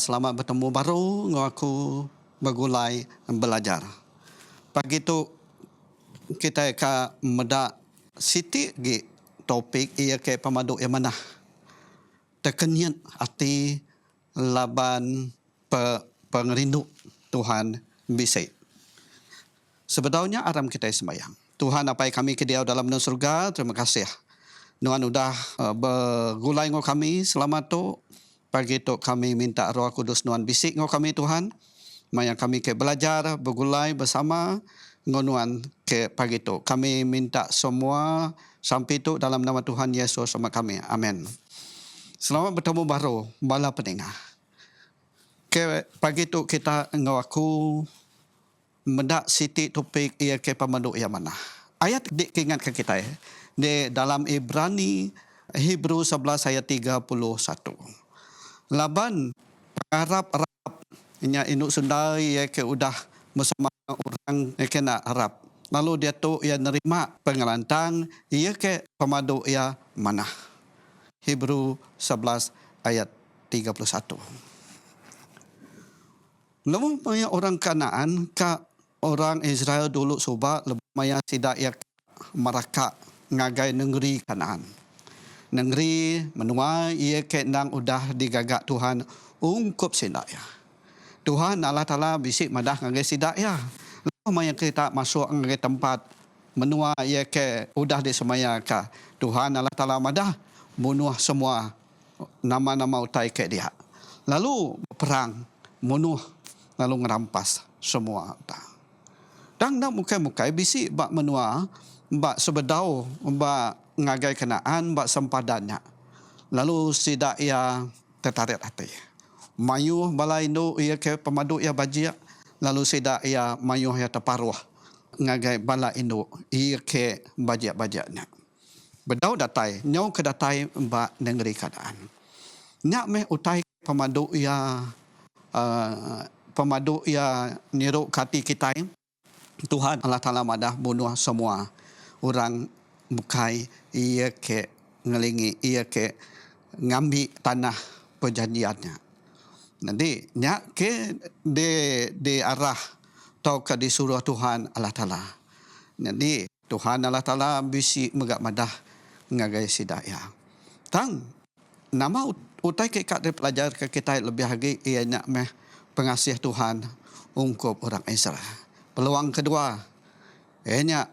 selamat bertemu baru dengan aku bergulai belajar. Pagi tu kita akan medak siti gi topik ia ke pemaduk yang mana. Terkenyat hati laban pe, pengerindu Tuhan bisik. Sebetulnya aram kita sembahyang. Tuhan apa yang kami ke dia dalam dunia surga, terima kasih. Tuhan sudah uh, bergulai dengan kami selamat tu. Pagi tu kami minta roh kudus Tuhan bisik dengan kami Tuhan. Maya kami ke belajar, bergulai bersama dengan ke pagi tu. Kami minta semua sampai tu dalam nama Tuhan Yesus sama kami. Amin. Selamat bertemu baru, bala pendengar. Ke pagi tu kita ngaku mendak siti topik ia ke pemandu yang mana. Ayat diingatkan kita ya. Di dalam Ibrani Hebrew 11 ayat 31. Laban harap-harap inya inuk sundai ya ke udah bersama orang ya ke nak harap. Lalu dia tu ia nerima pengelantang ia ke pemandu ia mana. Hebrew 11 ayat 31. Namun banyak orang Kanaan ka orang Israel dulu subak maya tidak ya meraka ngagai negeri Kanaan. Negeri menua ia ke nang udah digagak Tuhan ungkup sindak ya. Tuhan Allah Taala bisik madah ngagai sidak ya. Lalu maya kita masuk ngagai tempat menua ia ke udah di semaya ka. Tuhan Allah Taala madah bunuh semua nama-nama utai ke dia. Lalu perang, bunuh, lalu ngerampas semua utai. Dan nak mukai-mukai bisi bak menua, bak sebedau, bak ngagai kenaan, bak sempadannya. Lalu sidak ia tertarik hati. Mayu balai indu ia ke pemadu ia bajia. Lalu sidak ia mayu ia terparuh. Ngagai balai indu ia ke bajia-bajianya. Bedau datai, nyau ke datai bak negeri keadaan. Nyak meh utai pemadu ia uh, pemadu ia niruk kati kita Tuhan Allah Ta'ala madah bunuh semua orang bukai ia ke ngelingi ia ke ngambil tanah perjanjiannya. Nanti nyak ke di di arah atau ke disuruh Tuhan Allah Ta'ala. Nanti Tuhan Allah Ta'ala bisi megak madah ngagai sidaya. Tang nama utai ke kat pelajar ke kita lebih lagi ia nak meh pengasih Tuhan ungkup orang Israel. Peluang kedua, ianya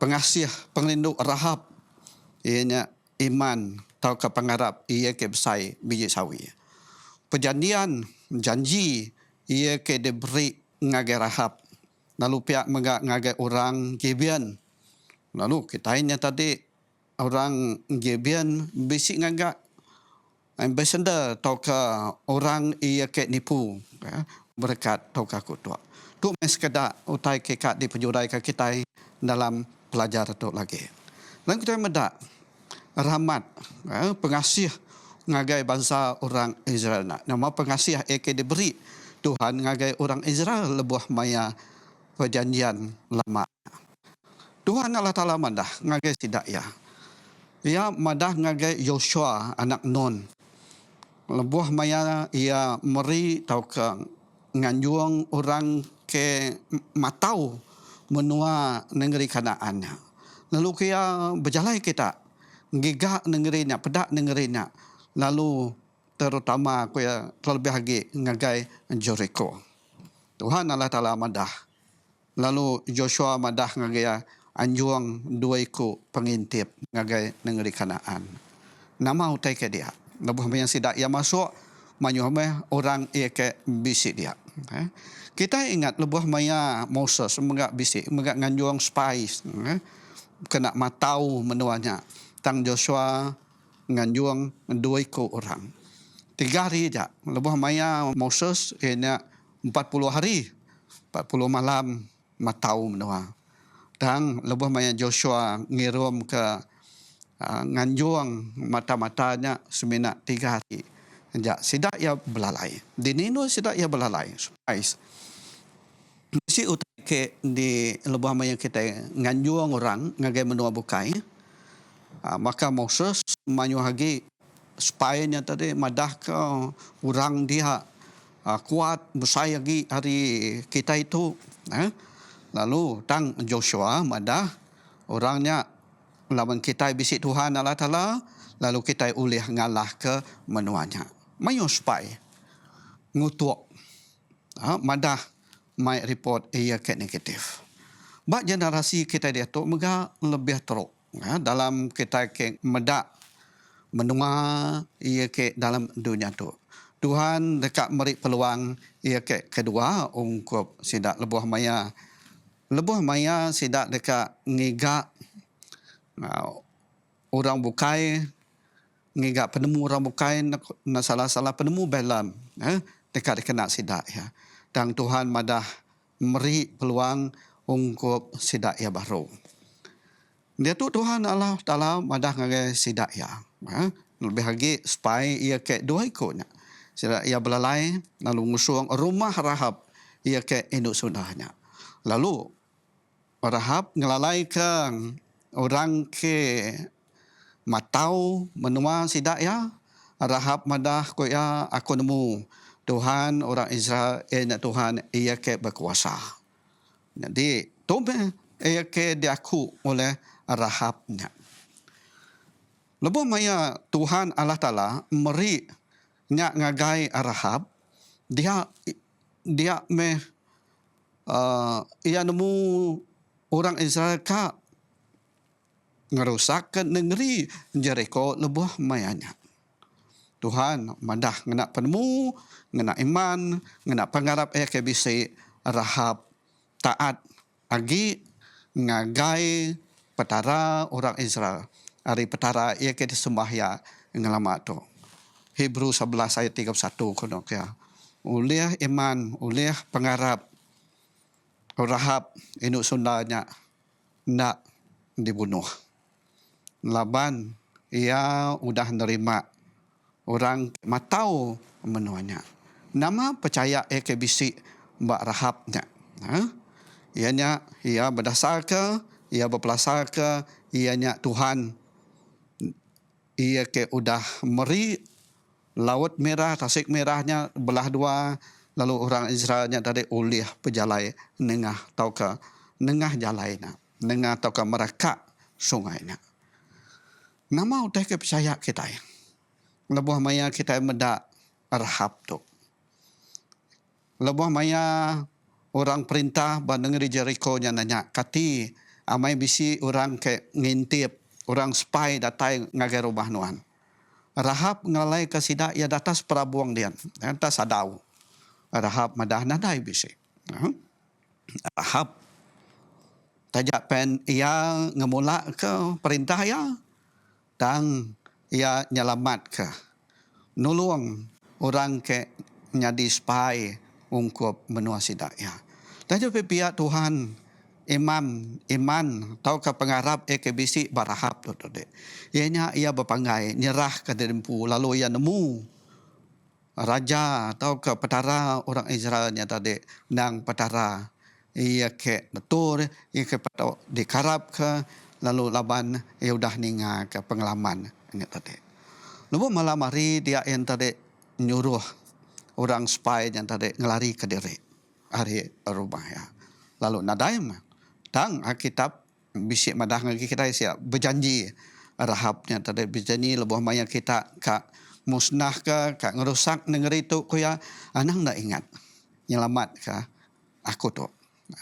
pengasih, penglindung rahab. Ianya iman atau ke pengarap ia ke besai biji sawi. Perjanjian, janji ia ke diberi ngagai rahab. Lalu pihak mengak ngagai orang Gibeon. Lalu kita ini tadi orang Gibeon bisik ngagak ambassador atau ke orang ia ke nipu ya, berkat atau ke kutuk tu mes sekadar utai ke kat di penjurai ke kita dalam pelajar tu lagi. Dan kita medak rahmat eh, pengasih ngagai bangsa orang Israel. Nama pengasih ek diberi Tuhan ngagai orang Israel lebuh maya perjanjian lama. Tuhan Allah Taala madah ngagai sidak ya. Ia madah ngagai Yosua anak Nun. Lebuh maya ia meri tau ke nganjuang orang ke matau menua negeri kanaannya. Lalu kia berjalan kita gigak negerinya, pedak negerinya. Lalu terutama kia terlebih lagi ngagai Jericho. Tuhan Allah Taala madah. Lalu Joshua madah ngagai anjuang dua iku pengintip ngagai negeri kanaan. Nama utai ke dia. Lebuh yang sidak ia masuk, manyuhme orang ia ke bisik dia. Eh? Kita ingat lebuh maya Moses menggak bisik, menggak nganjuang spice. Eh? Kena matau menuanya. Tang Joshua nganjuang dua ikut orang. Tiga hari je. Lebuh maya Moses ini empat puluh hari. empat puluh malam matau menua. Dan lebuh maya Joshua ngirum ke uh, nganjuang mata-matanya seminat tiga hari. Ja, sidak ia belalai. Di nino sidak ia belalai. Spice mesti utai ke di lebah maya kita nganjuang orang ngagai menua bukai uh, maka Moses manyu hagi spynya tadi madah ke orang dia uh, kuat besar lagi hari kita itu. Eh? Lalu tang Joshua madah orangnya lawan kita bisik Tuhan Allah Ta'ala lalu kita ulih ngalah ke menuanya. Mayo spy ngutuk ha, madah my report ia ke negatif. Bak generasi kita dia tu mega lebih teruk ha, dalam kita ke medak menua ia ke dalam dunia tu. Tuhan dekat meri peluang ia ke kedua ungkup sidak lebuh maya. Lebuh maya sidak dekat ngigak uh, orang bukai ngigak penemu orang bukai na salah-salah penemu belam eh, dekat kena sidak ya. Dan Tuhan madah meri peluang ungkup sidak ya baru. Dia tu Tuhan Allah Taala madah ngagai sidak ya. Eh, lebih lagi supaya ia ke dua ikutnya. Sila ia belalai lalu ngusung rumah Rahab ia ke induk sunahnya. Lalu Rahab ngelalai ke orang ke matau menua sidak ya. Rahab madah ko ya aku nemu Tuhan orang Israel eh Tuhan ia ke berkuasa. Jadi tobe ia ke diaku oleh Rahabnya. Lepas maya Tuhan Allah Taala meri nyak ngagai Arahab dia dia me uh, ia nemu orang Israel ka ngerusakkan negeri Jericho lebuh mayanya. Tuhan madah ngena penemu, ngena iman, ngena pengarap eh kebisi Rahab taat agi ngagai petara orang Israel. Hari petara ia ke disembah ya ngelamat tu. Hebrew 11 ayat 31 kono ya. Uliah iman, uliah pengarap Rahab induk sundanya nak dibunuh. Laban ia sudah nerima orang matau menuanya. Nama percaya EKBC Mbak Rahabnya. Ha? Ianya ia berdasar ke, ia berpelasar ke, ianya Tuhan ia ke udah meri Laut Merah, Tasik Merahnya belah dua. Lalu orang Israelnya tadi ulih pejalai nengah tau ke nengah jalainya. Nengah tau ke mereka sungainya. Nama udah ke percaya kita ya. Lebuh maya kita medak arhab tu. Lebuh maya orang perintah bandengri Jericho nya nanya kati amai bisi orang ke ngintip orang spy datai ngagai rumah nuan. Rahab ngalai ke sida ia datas perabuang dia. Datas sadau. Rahab madah nadai bisi. Rahab tajak pen ia ngemula ke perintah ya. Dan ia nyelamat ke. Nulung orang ke nyadi spy ungkup menua sida ya. Tajak pihak Tuhan imam iman tau ke pengarap EKBC barahap tu tu dek. Ianya ia berpangai nyerah ke dempu lalu ia nemu raja atau ke petara orang Israelnya tadi nang petara ia ke betul ia ke patok dikarap ke lalu laban ia udah ninga ke pengalaman ini tadi. Lalu malam hari dia yang tadi nyuruh orang spy yang tadi ngelari ke diri hari rumah ya. Lalu nadaim Tang Alkitab bisik madah lagi kita siap berjanji rahapnya tadi berjanji lebuh maya kita kak musnah ke kak ngerusak negeri tu ku ya anang nak ingat nyelamat ke aku tu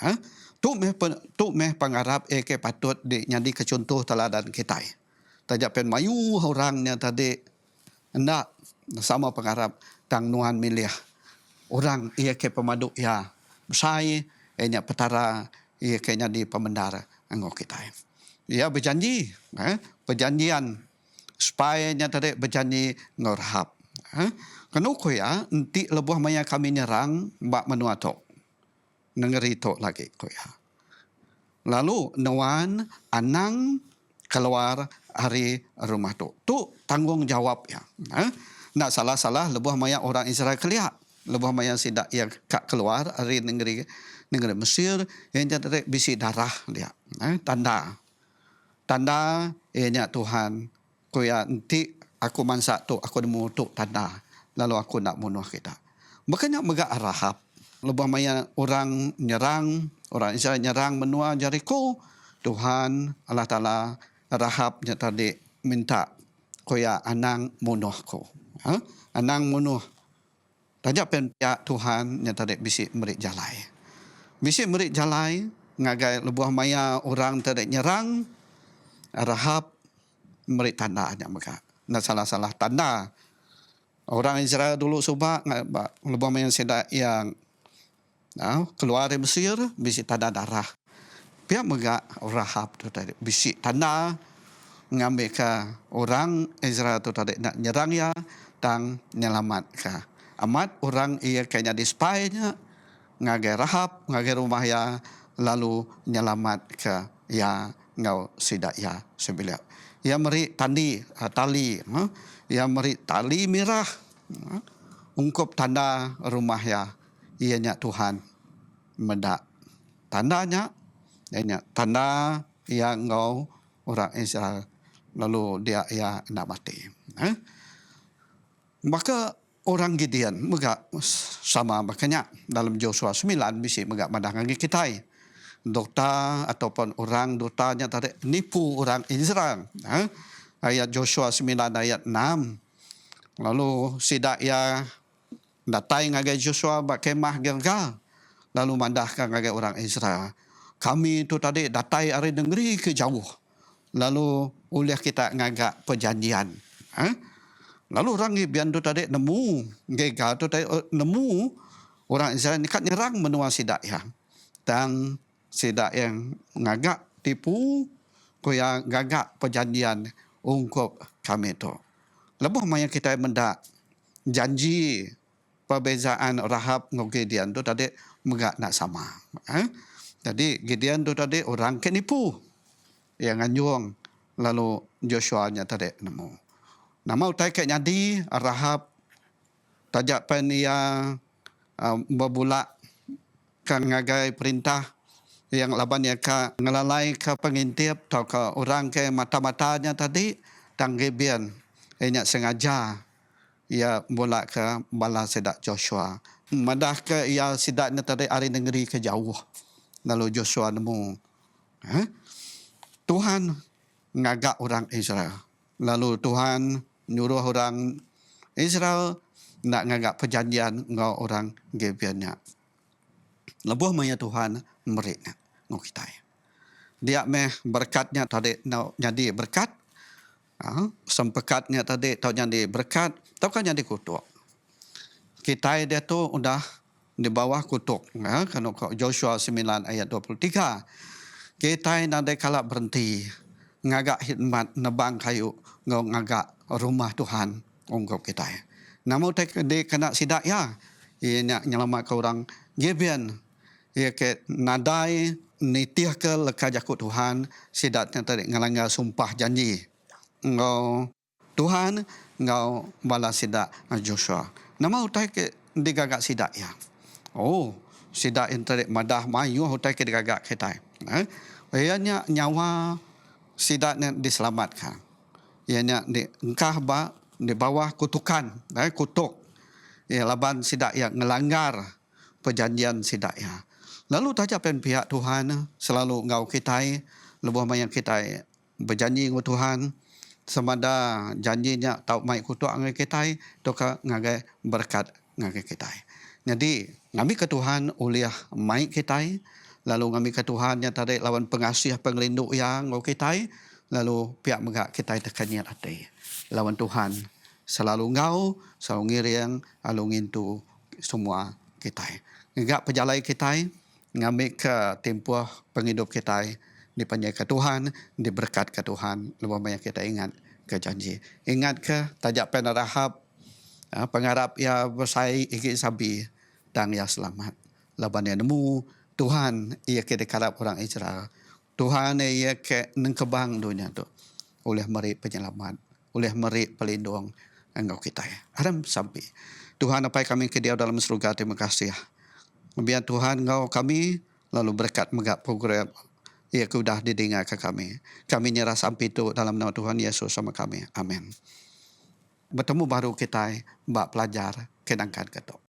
ha? Tu meh tu meh pangarap eh ke patut di nyadi ke contoh teladan kita tajak pen mayu orangnya tadi nak sama pengarap tang nuan milih orang ia ke pemaduk ya besai eh petara ia kayaknya di pemendara anggo kita. Ia berjanji, eh, perjanjian supaya tadi berjanji ngorhab. Eh. Kenapa ya, nanti lebuh maya kami nyerang mbak menua tok. Nengeri tok lagi ko ya. Lalu nuan anang keluar hari rumah tu. Tu tanggung jawab ya. Eh. Nak salah-salah lebuh maya orang Israel kelihat. Lebuh maya sidak ia kak keluar hari negeri negara Mesir yang jadi bisi darah dia eh, tanda tanda ianya Tuhan ko ya nanti aku mansa tu aku nemu tu tanda lalu aku nak bunuh kita Makanya megak Rahab. Lebih maya orang nyerang, orang Israel nyerang menua Jericho, Tuhan Allah Ta'ala Rahab tadi minta koya anang munuh ko. Ha? Anang munuh. Pen pihak Tuhan nya tadi bisi merik jalai. Bisi merik jalai, ngagai lebuah maya orang tadi nyerang, Rahab merik tanda nya maka. Nah salah-salah tanda. Orang Israel dulu subak, lebuah maya sedak yang Nah, keluar dari Mesir, bisi tanda darah. Pihak megak Rahab tu tadi. Bisi tanda ngambil ke orang Israel tu tadi nak nyerang ya dan nyelamat ke. Amat orang ia kayaknya di spy nya ngagai Rahab, ngagai rumah ya lalu nyelamat ke ya ngau sidak ya sebelah. Ya meri tandi tali, ha? ya meri tali merah. Ha? Ungkup tanda rumah ya ianya Tuhan mendak tandanya. Ianya tanda yang engkau orang Israel. Lalu dia ia nak mati. Eh? maka orang Gideon megak sama makanya dalam Joshua 9 bisi megak madah ngagi kita dokta ataupun orang doktanya tadi nipu orang Israel. Eh? ayat Joshua 9 ayat 6 lalu sidak ya datai ngagai Joshua bak kemah Gilgal lalu mandahkan ngagai orang Israel. Kami itu tadi datai ari negeri ke jauh. Lalu oleh kita ngagak perjanjian. Ha? lalu orang bian tu tadi nemu. Gilgal tu tadi uh, nemu. Orang Israel ni kat nyerang menua sidak ya. Dan sidak yang ngagak tipu ko yang gagak perjanjian ungkup kami tu. Lebih banyak kita mendak janji perbezaan Rahab dengan Gideon tu tadi megak nak sama. Eh? Jadi Gideon tu tadi orang kenipu yang anjung lalu Joshua nya tadi nemu. Nama utai ke nyadi Rahab tajak pen ia uh, berbulak kan ngagai perintah yang laban ya ka ngelalai ke pengintip atau ke orang ke mata-matanya tadi tanggibian ini sengaja ia bola ke bala sedak Joshua. Madah ke ia sedak ni tadi hari negeri ke jauh. Lalu Joshua nemu. Eh? Tuhan ngagak orang Israel. Lalu Tuhan nyuruh orang Israel nak ngagak perjanjian dengan orang Gibeonnya. Lebuh maya Tuhan meriknya ngau kita. Dia meh berkatnya tadi nak jadi berkat Ha? sempekatnya tadi tahu jadi berkat, tahu kan jadi kutuk. Kita dia tu udah di bawah kutuk. Ya? Kalau Joshua 9 ayat 23. Kita nanti kalau berhenti ngagak khidmat nebang kayu ngagak rumah Tuhan ungkap kita. Namun dia kena sidak ya. Ia nak nyelamat ke orang Gibeon. Ia ke nadai nitih ke lekat jakut Tuhan. Sidatnya tadi ngelanggar sumpah janji ngau Tuhan ngau bala sidak Joshua. Nama utai ke digagak sidak ya. Oh, sidak internet madah mayu utai ke digagak kita. Eh, ianya nyawa sidak ni diselamatkan. Ianya di engkah ba di bawah kutukan, eh, kutuk. Ya laban sidak yang ngelanggar perjanjian sidak ya. Lalu tajak pen pihak Tuhan selalu ngau kita lebih banyak kita berjanji dengan Tuhan semada janjinya tau mai kutuk ngai kita to ka ngagai berkat ngagai kita jadi ngami ke Tuhan uliah mai kita lalu ngami ke Tuhan yang tadi lawan pengasih pengelindung yang ngau kita lalu pihak megak kita tekannya hati lawan Tuhan selalu ngau selalu ngiriang alu ngintu semua kita ngagak pejalai kita ngambil ke tempoh penghidup kita dipanjai ke Tuhan, diberkat ke Tuhan. Lebih banyak kita ingat ke janji. Ingat ke tajak pen rahab ha, pengharap ia bersai ikut sabi dan ia selamat. Laban yang nemu Tuhan ia ke dekarap orang Israel. Tuhan ia ke nengkebang dunia tu oleh meri penyelamat, oleh meri pelindung engkau kita. Haram sampai. Tuhan apa kami ke dia dalam surga terima kasih. Biar Tuhan engkau kami lalu berkat megak program ia sudah didengar ke kami. Kami nyerah sampai itu dalam nama Tuhan Yesus sama kami. Amin. Bertemu baru kita bak pelajar kenangkan ketok.